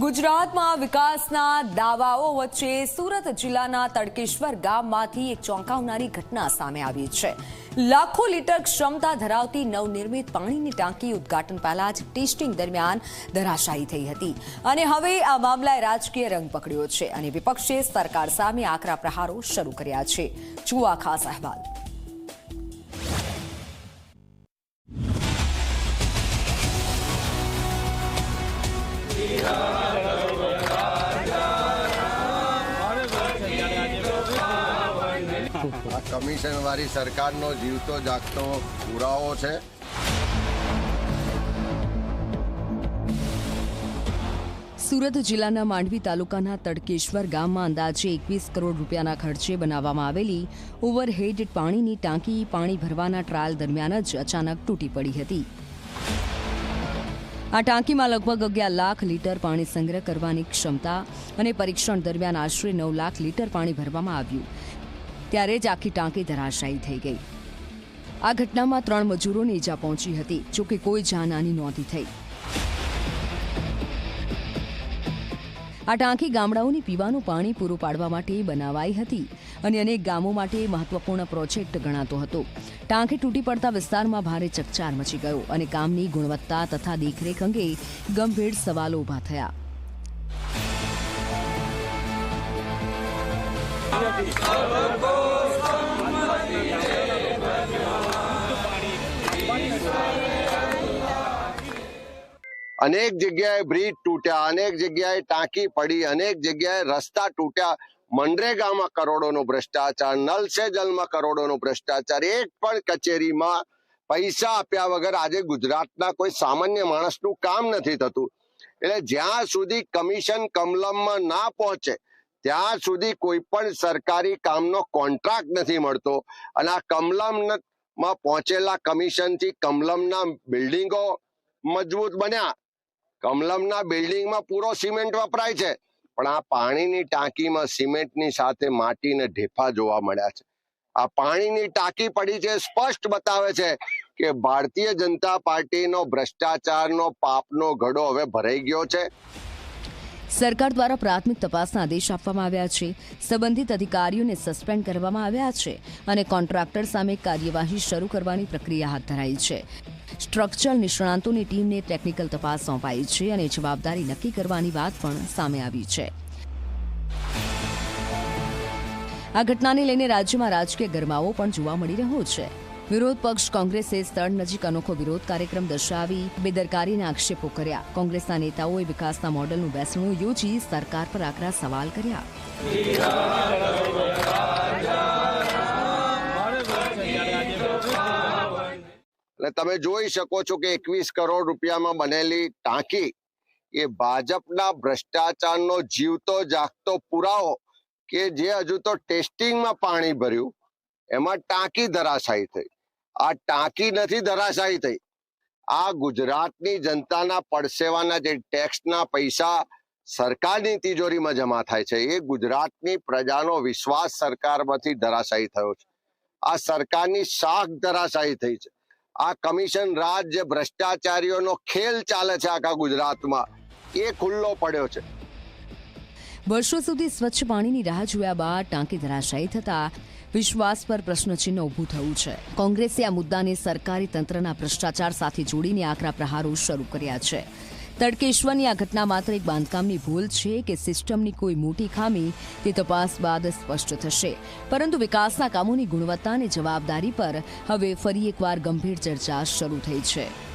ગુજરાતમાં વિકાસના દાવાઓ વચ્ચે સુરત જિલ્લાના તડકેશ્વર ગામમાંથી એક ચોંકાવનારી ઘટના સામે આવી છે. લાખો લીટર ક્ષમતા ધરાવતી નવનિર્મિત પાણીની ટાંકી ઉદ્ઘાટન પહેલા જ ટેસ્ટિંગ દરમિયાન ધરાશાયી થઈ હતી. અને હવે આ મામલાએ રાજકીય રંગ પકડ્યો છે અને વિપક્ષે સરકાર સામે આકરા પ્રહારો શરૂ કર્યા છે. જુઓ ખાસ અહેવાલ. આ કમિશન વાળી સરકારનો જીવતો જાગતો પુરાવો છે. સુરત જિલ્લાના માંડવી તાલુકાના તડકેશ્વર ગામમાં અંદાજે એકવીસ કરોડ રૂપિયાના ખર્ચે બનાવવામાં આવેલી ઓવરહેડ પાણીની ટાંકી પાણી ભરવાના ટ્રાયલ દરમિયાન જ અચાનક તૂટી પડી હતી. આ ટાંકીમાં લગભગ અગિયાર લાખ લીટર પાણી સંગ્રહ કરવાની ક્ષમતા અને પરીક્ષણ દરમિયાન આશરે નવ લાખ લીટર પાણી ભરવામાં આવ્યું. ત્યારે જ આખી ટાંકી ધરાશાયી થઈ ગઈ. આ ઘટનામાં ત્રણ મજૂરોને ઈજા પહોંચી હતી, જોકે કોઈ જાનહાની નહોતી થઈ. આ ટાંકી ગામડાઓને પીવાનું પાણી પૂરું પાડવા માટે બનાવાઈ હતી અને અનેક ગામો માટે મહત્વપૂર્ણ પ્રોજેક્ટ ગણાતો હતો. ટાંકી તૂટી પડતા વિસ્તારમાં ભારે ચકચાર મચી ગયો અને કામની ગુણવત્તા તથા દેખરેખ અંગે ગંભીર સવાલો ઊભા થયા. અનેક જગ્યાએ બ્રિજ તૂટ્યા, અનેક જગ્યાએ ટાંકી પડી, અનેક જગ્યાએ રસ્તા તૂટ્યા. મનરેગામાં કરોડોનો ભ્રષ્ટાચાર, નલ સે જલમાં કરોડોનો ભ્રષ્ટાચાર. એક પણ કચેરીમાં પૈસા આપ્યા વગર આજે ગુજરાતના કોઈ સામાન્ય માણસનું કામ નથી થતું. એટલે જ્યાં સુધી કમિશન કમલમમાં ના પહોંચે ત્યાં સુધી કોઈ પણ સરકારી કામનો કોન્ટ્રાક્ટ નથી મળતો. અને આ કમલમમાં પહોંચેલા કમિશનથી કમલમના બિલ્ડિંગો મજબૂત બન્યા. કમલમના બિલ્ડિંગમાં પૂરો સિમેન્ટ વપરાય છે. પણ આ પાણીની ટાંકીમાં સિમેન્ટની સાથે માટીને ઢેફા જોવા મળ્યા છે. આ પાણીની ટાંકી પડી છે, સ્પષ્ટ બતાવે છે કે ભારતીય જનતા પાર્ટીનો ભ્રષ્ટાચારનો પાપનો ઘડો હવે ભરાઈ ગયો છે. સરકાર દ્વારા પ્રાથમિક તપાસના આદેશ આપવામાં આવ્યા છે. સંબંધિત અધિકારીઓને સસ્પેન્ડ કરવામાં આવ્યા છે અને કોન્ટ્રાક્ટર સામે કાર્યવાહી શરૂ કરવાની પ્રક્રિયા હાથ ધરાઈ છે. સ્ટ્રક્ચરલ નિષ્ણાંતોની ટીમને ટેકનિકલ તપાસ સોંપાઈ છે અને જવાબદારી નક્કી કરવાની વાત પણ સામે આવી છે. આ ઘટનાને લઈને રાજ્યમાં રાજકીય ગરમાવો પણ જોવા મળી રહ્યો છે. વિરોધ પક્ષ કોંગ્રેસે સ્થળ નજીક અનોખો વિરોધ કાર્યક્રમ દર્શાવી બેદરકારીના આક્ષેપો કર્યા. કોંગ્રેસના નેતાઓએ વિકાસના મોડલનું બેસણું યોજી સરકાર પર આકરા સવાલ કર્યા. તમે જોઈ શકો છો કે એકવીસ કરોડ રૂપિયામાં બનેલી ટાંકી એ ભાજપના ભ્રષ્ટાચારનો જીવતો જાગતો પુરાવો કે જે હજુ તો ટેસ્ટિંગમાં પાણી ભર્યું, એમાં ટાંકી ધરાશાયી થઈ. આ ટાંકી નથી ધરાશાયી થઈ. આ ગુજરાતની જનતાના પડસેવાના જે ટેક્સના પૈસા સરકારની તિજોરીમાં જમા થાય છે, એ ગુજરાતની પ્રજાનો વિશ્વાસ સરકારમાંથી ધરાશાયી થયો છે. આ સરકારની શાખ ધરાશાયી થઈ છે. આ કમિશન રાજ જે ભ્રષ્ટાચારીઓનો ખેલ ચાલે છે આખા ગુજરાતમાં. એ ખુલ્લો પડ્યો છે. વર્ષો સુધી સ્વચ્છ પાણીની રાહ જોયા બાદ ટાંકી ધરાશાયી થતા વિશ્વાસ પર પ્રશ્નચિહ્ન ઊભું થયું છે. કોંગ્રેસે આ મુદ્દાને સરકારી તંત્રના ભ્રષ્ટાચાર સાથે જોડીને આકરા પ્રહારો શરૂ કર્યા છે. તડકેશ્વરની આ ઘટના માત્ર એક બાંધકામની ભૂલ છે કે સિસ્ટમની કોઈ મોટી ખામી તે તપાસ બાદ સ્પષ્ટ થશે. પરંતુ વિકાસના કામોની ગુણવત્તા અને જવાબદારી પર હવે ફરી એકવાર ગંભીર ચર્ચા શરૂ થઈ છે.